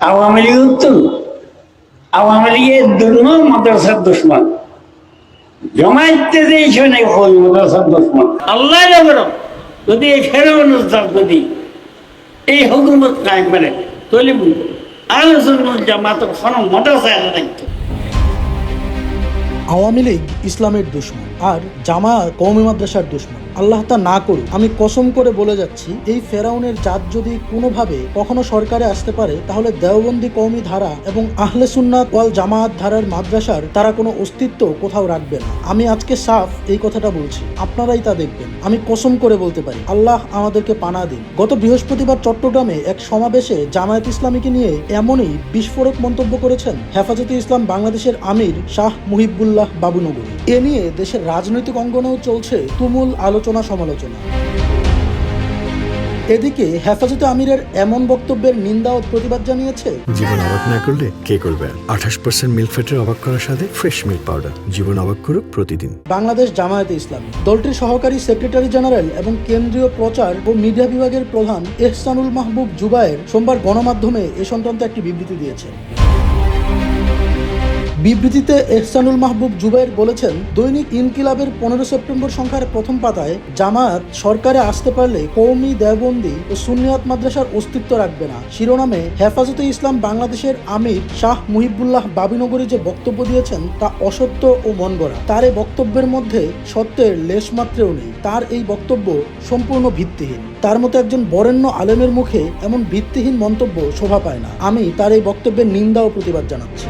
আওয়ামী লীগ উত্তর? আওয়ামী লীগের দুর্মন মাদ্রাসার দুশ্মন। জমাইতে দিয়েছে না ওই মাদ্রাসার দুশ্মন। আল্লাহ যাবেন যদি এই ফেরোন যদি এই হুকুমত কায়েম করে বুঝব আলোচনা জামাত কোনো মাদ্রাসায় আওয়ামী লীগ ইসলামের দুশ্মন। আর জামা কৌমি মাদ্রাসার দুশ্মন। আল্লাহ তা না করুক, আমি কসম করে বলে যাচ্ছি, এই ফেরাউনের জাত যদি কোনোভাবে কখনো সরকারে আসতে পারে, তাহলে দেওবন্দি কৌমি ধারা এবং আহলে সুন্নাত ওয়াল জামাত ধারার মাদ্রাসার তারা কোনো অস্তিত্ব কোথাও রাখবে না। আমি আজকে সাফ এই কথাটা বলছি, আপনারাই তা দেখবেন। আমি কসম করে বলতে পারি, আল্লাহ আমাদেরকে পানা দিন। গত বৃহস্পতিবার চট্টগ্রামে এক সমাবেশে জামায়াত ইসলামীকে নিয়ে এমনই বিস্ফোরক মন্তব্য করেছেন হেফাজতে ইসলাম বাংলাদেশের আমির শাহ মুহিবুল্লাহ বাবুনগরী এ নিয়ে দেশের রাজনৈতিক অঙ্গনেও চলছে তুমুল আলোচনা সমালোচনা। এদিকে হেফাজতে আমিরের এমন বক্তব্যের নিন্দা ও প্রতিবাদ জানিয়েছে। জীবন অবাক না করলে কে করবে আঠাশ পার্সেন্ট মিল্ক ফ্যাটের অবাক করার সাথে ফ্রেশ মিল্ক পাউডার জীবন অবাক করুক প্রতিদিন। বাংলাদেশ জামায়াতে ইসলাম। দলটির সহকারী সেক্রেটারি জেনারেল এবং কেন্দ্রীয় প্রচার ও মিডিয়া বিভাগের প্রধান এহসানুল মাহবুব জুবায়ের সোমবার গণমাধ্যমে এ সংক্রান্ত একটি বিবৃতি দিয়েছেন। বিবৃতিতে এহসানুল মাহবুব জুবাইর বলেছেন, দৈনিক ইনকিলাবের পনেরো সেপ্টেম্বর সংখ্যার প্রথম পাতায় জামায়াত সরকারে আসতে পারলে কৌমি দেওবন্দি ও সুন্নিয়াত মাদ্রাসার অস্তিত্ব রাখবে না। শিরোনামে হেফাজতে ইসলাম বাংলাদেশের আমির শাহ মুহিবুল্লাহ বাবিনগরী যে বক্তব্য দিয়েছেন, তা অসত্য ও মন গড়া। তার এই বক্তব্যের মধ্যে সত্যের লেশমাত্রেও নেই। তার এই বক্তব্য সম্পূর্ণ ভিত্তিহীন। তার মতো একজন বরেণ্য আলেমের মুখে এমন ভিত্তিহীন মন্তব্য শোভা পায় না। আমি তার এই বক্তব্যের নিন্দা ও প্রতিবাদ জানাচ্ছি।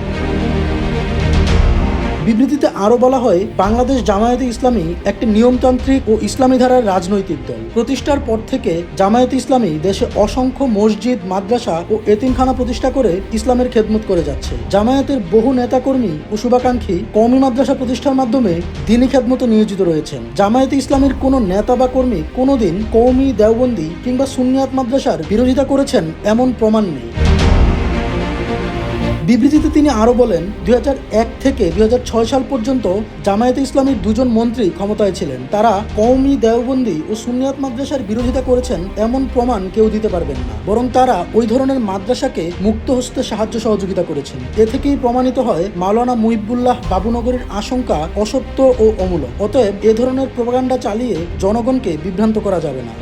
বিবৃতিতে আরও বলা হয়, বাংলাদেশ জামায়াতে ইসলামী একটি নিয়মতান্ত্রিক ও ইসলামী ধারার রাজনৈতিক দল। প্রতিষ্ঠার পর থেকে জামায়াতে ইসলামী দেশে অসংখ্য মসজিদ, মাদ্রাসা ও এতিমখানা প্রতিষ্ঠা করে ইসলামের খেদমত করে যাচ্ছে। জামায়াতের বহু নেতাকর্মী ও শুভাকাঙ্ক্ষী কওমি মাদ্রাসা প্রতিষ্ঠার মাধ্যমে দিনী খেদমতে নিয়োজিত রয়েছেন। জামায়াতে ইসলামের কোনো নেতা বা কর্মী কোনোদিন কৌমি দেওবন্দি কিংবা সুন্নিয়াত মাদ্রাসার বিরোধিতা করেছেন এমন প্রমাণ নেই। বিবৃতিতে তিনি আরও বলেন, দুই হাজার এক থেকে দু হাজার ছয় সাল পর্যন্ত জামায়াতে ইসলামীর দুজন মন্ত্রী ক্ষমতায় ছিলেন। তারা কওমি দেওবন্দি ও সুনিয়াত মাদ্রাসার বিরোধিতা করেছেন, এমন প্রমাণ কেউ দিতে পারবেন না। বরং তারা ওই ধরনের মাদ্রাসাকে মুক্ত হস্তে সাহায্য সহযোগিতা করেছেন। এ থেকেই প্রমাণিত হয়, মাওলানা মুহিবুল্লাহ বাবুনগরের আশঙ্কা অসত্য ও অমূলক। অতএব এ ধরনের প্রপাগান্ডা চালিয়ে জনগণকে বিভ্রান্ত করা যাবে না।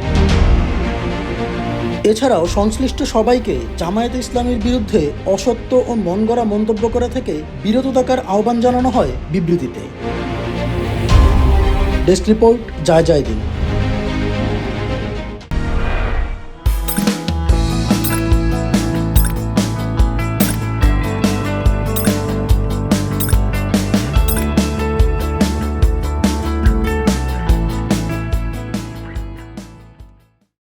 এছাড়াও সংশ্লিষ্ট সবাইকে জামায়াতে ইসলামের বিরুদ্ধে অসত্য ও মন গড়া মন্তব্য করা থেকে বিরত থাকার আহ্বান জানানো হয় বিবৃতিতে। ডেস্ক রিপোর্ট, জয় জয় দিন।